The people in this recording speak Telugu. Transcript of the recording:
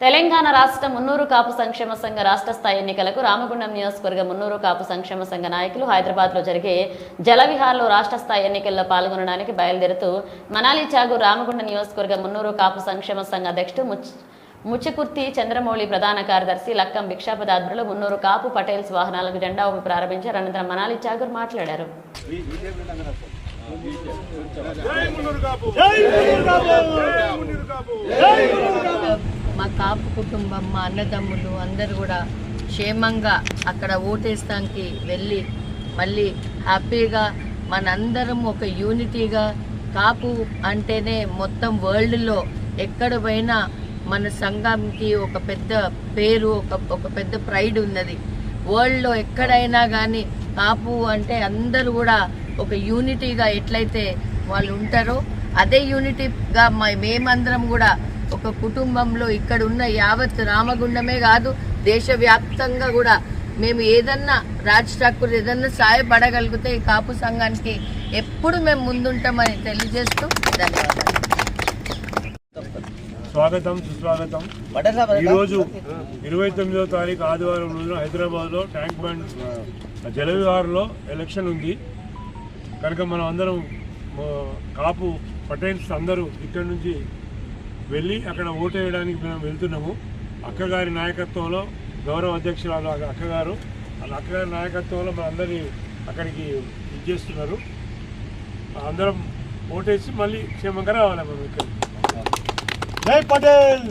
తెలంగాణ రాష్ట్ర మున్నూరు కాపు సంక్షేమ సంఘ రాష్ట్ర స్థాయి ఎన్నికలకు రామగుండం నియోజకవర్గ మున్నూరు కాపు సంక్షేమ సంఘ నాయకులు హైదరాబాద్లో జరిగే జలవిహార్లో రాష్ట్ర స్థాయి ఎన్నికల్లో పాల్గొనడానికి బయలుదేరుతూ మనాలి చాగు రామగుండ నియోజకవర్గ మున్నూరు కాపు సంక్షేమ సంఘ అధ్యక్షుడు ముచ్చకుర్తి చంద్రమౌళి ప్రధాన కార్యదర్శి లక్కం భిక్షాపద ఆధ్వర్యంలో మున్నూరు కాపు పటేల్స్ వాహనాలకు జెండా ఊపి ప్రారంభించారు. అనంతరం మనాలి చాగూర్ మాట్లాడారు. మా కాపు! కాపు కుటుంబం మా అన్నదమ్ములు అందరు కూడా క్షేమంగా అక్కడ ఓటేస్తానికి వెళ్ళి మళ్ళీ హ్యాపీగా మనందరం ఒక యూనిటీగా కాపు అంటేనే మొత్తం వరల్డ్లో ఎక్కడ పోయినా మన సంఘంకి ఒక పెద్ద పేరు ఒక ఒక పెద్ద ప్రైడ్ ఉన్నది. వరల్డ్లో ఎక్కడైనా కానీ కాపు అంటే అందరూ కూడా ఒక యూనిటీగా ఎట్లయితే వాళ్ళు ఉంటారో అదే యూనిటీగా మేమందరం కూడా ఒక కుటుంబంలో ఇక్కడ ఉన్న యావత్ రామగుండమే కాదు దేశవ్యాప్తంగా కూడా. మేము ఏదన్నా రాజ్ ఠాకూర్ ఏదన్నా సాయపడగలిగితే ఈ కాపు సంఘానికి ఎప్పుడు మేము ముందుంటామని తెలియజేస్తూ ధన్యవాదాలు. స్వాగతం సుస్వాగతం. ఈరోజు ఇరవై తొమ్మిదవ తారీఖు ఆదివారం రోజున హైదరాబాద్లో ట్యాంక్ బండ్ జలవిహార్లో ఎలక్షన్ ఉంది. కనుక మనం అందరం కాపు పటేల్స్ అందరూ ఇక్కడి నుంచి వెళ్ళి అక్కడ ఓటు వేయడానికి మేము వెళ్తున్నాము. అక్కగారి నాయకత్వంలో గౌరవ అధ్యక్షురాలు అక్కగారు. వాళ్ళ అక్కగారి నాయకత్వంలో మనందరినీ అక్కడికి ఇచ్చేస్తున్నారు అందరం ఓటేసి మళ్ళీ క్షేమంగా రావాలి మనం ఇక్కడ జై పటేల్!